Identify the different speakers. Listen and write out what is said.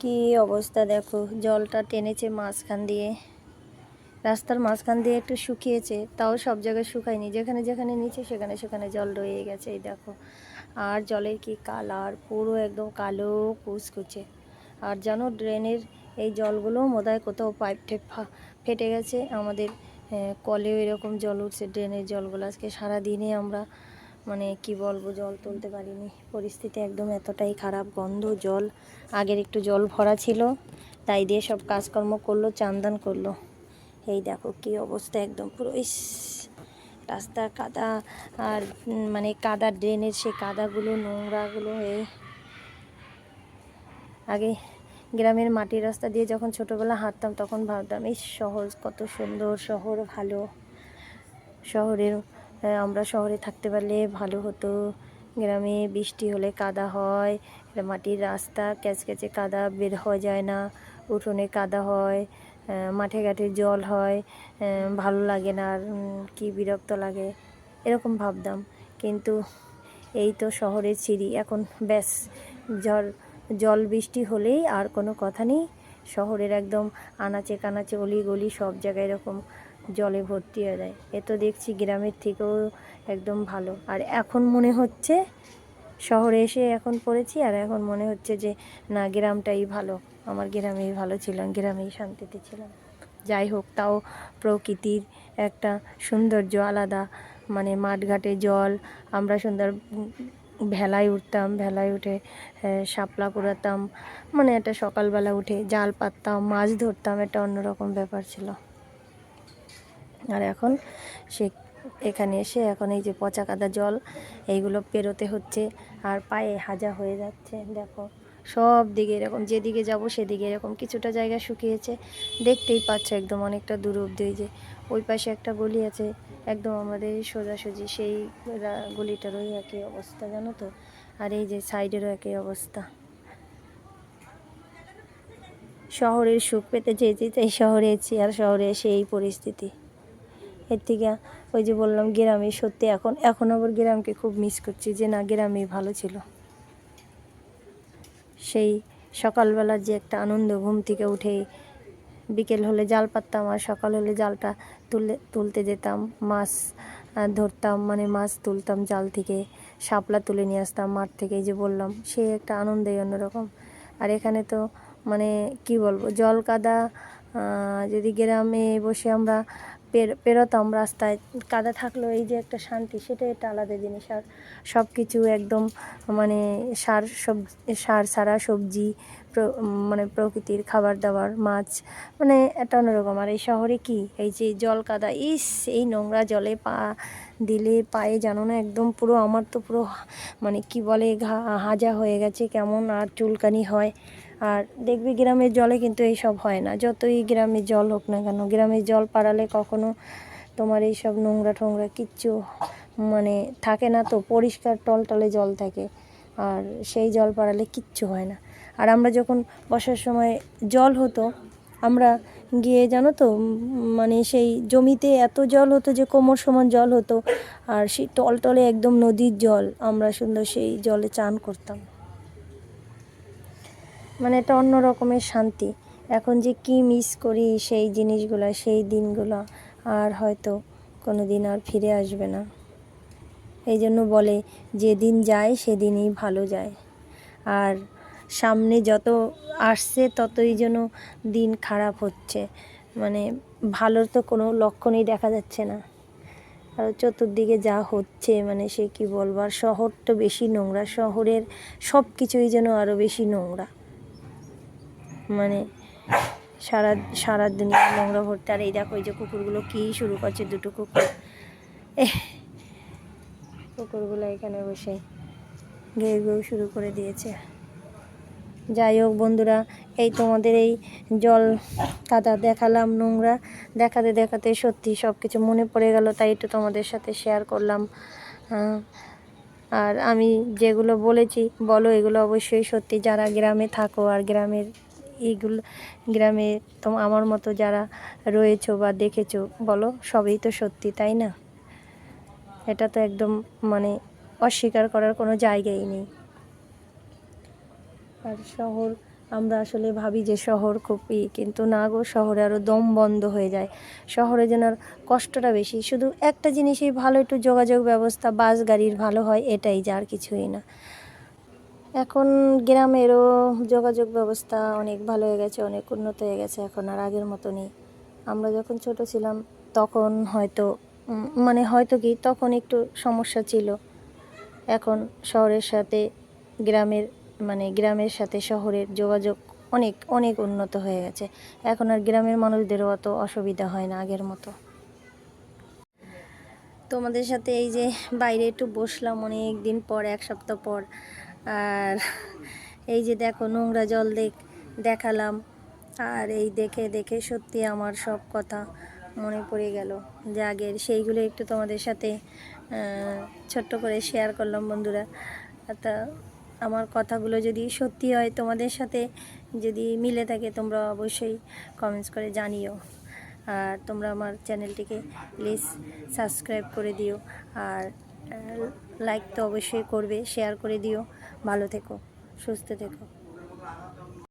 Speaker 1: কি অবস্থা দেখো? জলটা টেনেছে মাঝখান দিয়ে। রাস্তার মাঝখান দিয়ে একটু শুকিয়েছে, তাও সব জায়গায় শুকায়নি। যেখানে যেখানে নিচে, সেখানে সেখানে জল রয়ে গেছে, এই দেখো। আর জলের কি কালার? পুরো একদম কালো কুচকুচে আর জানো, ড্রেনের এই জলগুলো মোদায় কোথাও পাইপ টেপ ফেটে গেছে। আমাদের কলেও এরকম জল উঠছে ড্রেনের জলগুলো। আজকে সারাদিনে আমরা মানে কি বলব, জল তুলতে পারিনি। পরিস্থিতি একদম এতটাই খারাপ, গন্ধ, জল। আগের একটু জল ভরা ছিল, তাই দিয়ে সব কাজকর্ম করল, চান্দান করল। এই দেখো কি অবস্থা একদম পুরো, ইস! রাস্তা কাদা, আর মানে কাদা ড্রেনের সে কাদাগুলো, নোংরাগুলো এই আগে গ্রামের মাটির রাস্তা দিয়ে যখন ছোটোবেলা হাঁটতাম, তখন ভাবতাম এই শহর কত সুন্দর, শহর ভালো। শহরের আমরা শহরে থাকতে পারলে ভালো হতো। গ্রামে বৃষ্টি হলে কাদা হয় মাটির রাস্তা, ক্যাচক্যাচে কাদা বের হওয়া যায় না, উঠোনে কাদা হয় মাঠে ঘাটে জল হয় ভালো লাগে না আর কি বিরক্ত লাগে, এরকম ভাবতাম। কিন্তু এই তো শহরের সিঁড়ি, এখন ব্যাস জল জল বৃষ্টি হলেই আর কোনো কথা নেই। শহরের একদম আনাচে কানাচে, অলি গলি সব জায়গায় এরকম। জলে ভর্তি হয়ে যায়। এ তো দেখছি গ্রামের থেকেও একদম ভালো। আর এখন মনে হচ্ছে শহরে এসে এখন পড়েছি, আর এখন মনে হচ্ছে যে, না, গ্রামটাই ভালো। আমার গ্রামেই ভালো ছিলাম, গ্রামেই শান্তিতে ছিলাম। যাই হোক, তাও প্রকৃতির একটা সৌন্দর্য আলাদা। মানে মাঠঘাটে জল, আমরা সুন্দর ভেলায় উঠতাম, ভেলায় উঠে শাপলা কুড়াতাম মানে একটা সকালবেলা উঠে জাল পাততাম, মাছ ধরতাম, একটা অন্যরকম ব্যাপার ছিল। আর এখন সে এখানে এসে এখন এই যে পচা কাদা জল এইগুলো পেরোতে হচ্ছে আর পায়ে হাজা হয়ে যাচ্ছে, দেখো। সব দিকে এরকম, যেদিকে যাব সেদিকে এরকম কিছুটা জায়গা শুকিয়েছে। দেখতেই পাচ্ছ একদম অনেকটা দূর অব্দি যে ওই পাশে একটা গলি আছে, একদম আমাদের সোজাসুজি সেই গলিটারও একই অবস্থা, জানো তো? আর এই যে সাইডেরও একই অবস্থা। শহরের সুখ পেতে চেয়েছি তাই শহরে এসেছি আর শহরে এসে এই পরিস্থিতি। এর থেকে ওই যে বললাম গ্রামে, সত্যি এখন এখন আবার গ্রামকে খুব মিস করছি যে না গ্রামে ভালো ছিল। সেই সকালবেলার যে একটা আনন্দ, ঘুম থেকে উঠে বিকেল হলে জাল পাততাম আর সকাল হলে জালটা তুলে, তুলতে যেতাম। মাছ ধরতাম মানে মাছ তুলতাম জাল থেকে, শাপলা তুলে নিয়ে আসতাম মাঠ থেকে যে বললাম, সেই একটা আনন্দই অন্যরকম। আর এখানে তো মানে কি বলব, জল কাদা যদি গ্রামে বসে আমরা পেরোতাম রাস্তায়। কাদা থাকল, এই যে একটা শান্তি সেটা একটা আলাদা জিনিস। আর সব কিছু একদম মানে সার সব, সার সারা সবজি মানে প্রকৃতির খাবার দাবার, মাছ মানে একটা অন্যরকম। আর এই শহরে কি? এই যে জল কাদা, ইস, এই নোংরা জলে পা দিলে পায়ে জানো না একদম পুরো আমার তো পুরো মানে কি বলে, ঘা- হাজা হয়ে গেছে কেমন, আর চুলকানি হয়। আর দেখবি গ্রামের জলে কিন্তু এইসব হয় না। যতই গ্রামের জল হোক না কেন, গ্রামের জল পাড়ালে কখনো তোমার এই সব নোংরা টোংরা কিচ্ছু মানে থাকে না তো, পরিষ্কার টলটলে জল থাকে। আর সেই জল পাড়ালে কিচ্ছু হয় না। আর আমরা যখন বসার সময় জল হতো, আমরা গিয়ে জানো তো মানে সেই জমিতে এত জল হতো যে কোমর সমান জল হতো। আর সেই টলটলে একদম নদীর জল, আমরা সুন্দর সেই জলে চান করতাম। মানে এটা অন্য রকমের শান্তি। এখন যে কি মিস করি সেই জিনিসগুলো, সেই দিনগুলো আর হয়তো কোনো দিন আর ফিরে আসবে না। এই জন্য বলে, যেদিন যায় সেদিনই ভালো যায়। আর সামনে যত আসছে ততই যেন দিন খারাপ হচ্ছে। মানে ভালোর তো কোনো লক্ষণই দেখা যাচ্ছে না। আর চতুর্দিকে যা হচ্ছে মানে সে কি বলব, আর শহর তো বেশি নোংরা। শহরের সব কিছুই যেন আরও বেশি নোংরা। মানে সারা সারা দুনিয়া নোংরা ভর্তি। আর এই দেখো, এই যে কুকুরগুলো কী শুরু করছে দুটো কুকুর। কুকুরগুলো এখানে বসে ঘেউ ঘেউ শুরু করে দিয়েছে। যাই হোক বন্ধুরা, এই তোমাদের এই জল কাদা দেখালাম, নোংরা দেখাতে দেখাতে সত্যি সব কিছু মনে পড়ে গেল, তাই একটু তোমাদের সাথে শেয়ার করলাম। আর আমি যেগুলো বলেছি, বলো এগুলো অবশ্যই সত্যি। যারা গ্রামে থাকো আর গ্রামের এইগুলো গ্রামে তো আমার মতো যারা রয়েছো বা দেখেছ, বলো, সবই তো সত্যি, তাই না? এটা তো একদম মানে অস্বীকার করার কোনো জায়গাই নেই। আর শহর, আমরা আসলে ভাবি যে শহর খুব ই, কিন্তু না গো, শহরে আরও দম বন্ধ হয়ে যায়। শহরে যেন কষ্টটা বেশি, শুধু একটা জিনিসই ভালো, একটু যোগাযোগ ব্যবস্থা, বাস গাড়ির ভালো হয়, এটাই, যা আর কিছুই না। এখন গ্রামেরও যোগাযোগ ব্যবস্থা অনেক ভালো হয়ে গেছে, অনেক উন্নত হয়ে গেছে এখন আর আগের মতো নেই আমরা যখন ছোট ছিলাম তখন হয়তো মানে হয়তো কি তখন একটু সমস্যা ছিল। এখন শহরের সাথে গ্রামের মানে গ্রামের সাথে শহরের যোগাযোগ অনেক অনেক উন্নত হয়ে গেছে। এখন আর গ্রামের মানুষদেরও অত অসুবিধা হয় না আগের মতো। তোমাদের সাথে এই যে বাইরে একটু বসলাম অনেক দিন পর, এক সপ্তাহ পর আর এই যে দেখো নোংরা জল দেখ, দেখালাম। আর এই দেখে দেখে সত্যি আমার সব কথা মনে পড়ে গেল। যে আগের সেইগুলো একটু তোমাদের সাথে ছোট্ট করে শেয়ার করলাম বন্ধুরা। তা আমার কথাগুলো যদি সত্যি হয় তোমাদের সাথে যদি মিলে থাকে, তোমরা অবশ্যই কমেন্টস করে জানিও। আর তোমরা আমার চ্যানেলটিকে প্লিজ সাবস্ক্রাইব করে দিও। আর লাইক তো অবশ্যই করবে শেয়ার করে দিও। ভালো থেকো সুস্থ থেকো।